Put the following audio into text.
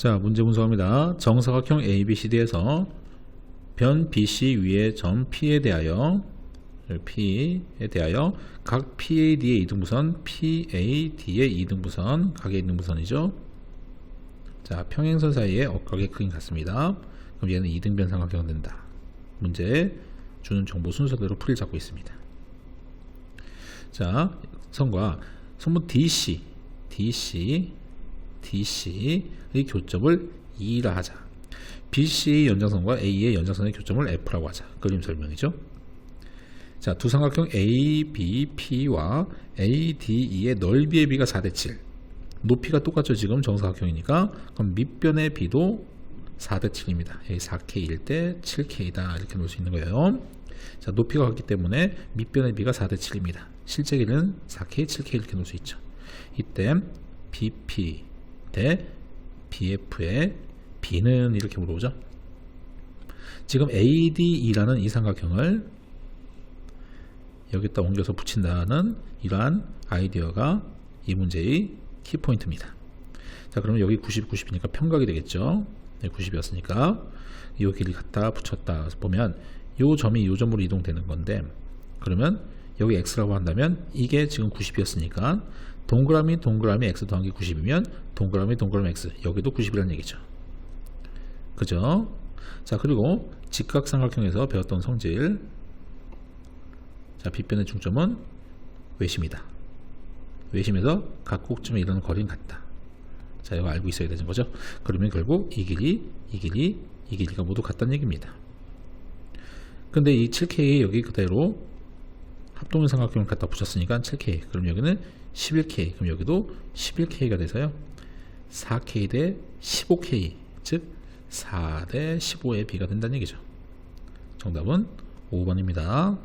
자, 문제 분석합니다. 정사각형 ABCD에서 변 BC 위의 점 P에 대하여 P에 대하여 각 PAD의 이등부선, PAD의 이등부선, 각의 이등부선이죠. 자, 평행선 사이에 억각의 크기 같습니다. 그럼 얘는 이등변 삼각형 된다. 문제 주는 정보 순서대로 풀이 잡고 있습니다. 자, 선과 선분 DC, DC, DC의 교점을 E라 하자. BC의 연장선과 A의 연장선의 교점을 F라고 하자. 그림 설명이죠. 자, 두 삼각형 ABP와 ADE의 넓이의 비가 4대 7. 높이가 똑같죠. 지금 정사각형이니까. 그럼 밑변의 비도 4대 7입니다. 여기 4K일 때 7K다. 이렇게 놓을 수 있는 거예요. 자, 높이가 같기 때문에 밑변의 비가 4대 7입니다. 실제 길이는 4K, 7K 이렇게 놓을 수 있죠. 이때 BP 대 BF의 B는 이렇게 물어보죠. 지금 ADE라는 이 삼각형을 여기다 옮겨서 붙인다는 이러한 아이디어가 이 문제의 키포인트입니다. 자, 그러면 여기 90, 90이니까 평각이 되겠죠. 네, 90이었으니까 이 길이 갖다 붙였다 보면 이 점이 이 점으로 이동되는 건데 그러면 여기 x라고 한다면 이게 지금 90이었으니까 동그라미 동그라미 x 더하기 90이면 동그라미 동그라미 x 여기도 90이라는 얘기죠. 그죠? 자 그리고 직각삼각형에서 배웠던 성질 자 빗변의 중점은 외심이다. 외심에서 각 꼭점에 이르는 거리는 같다. 자 이거 알고 있어야 되는 거죠. 그러면 결국 이 길이 이 길이 이 길이가 모두 같다는 얘기입니다. 근데 이 7K 여기 그대로 합동의 삼각형을 갖다 붙였으니까 7K 그럼 여기는 11K 그럼 여기도 11K가 돼서요. 4K 대 15K 즉 4 대 15의 B가 된다는 얘기죠. 정답은 5번입니다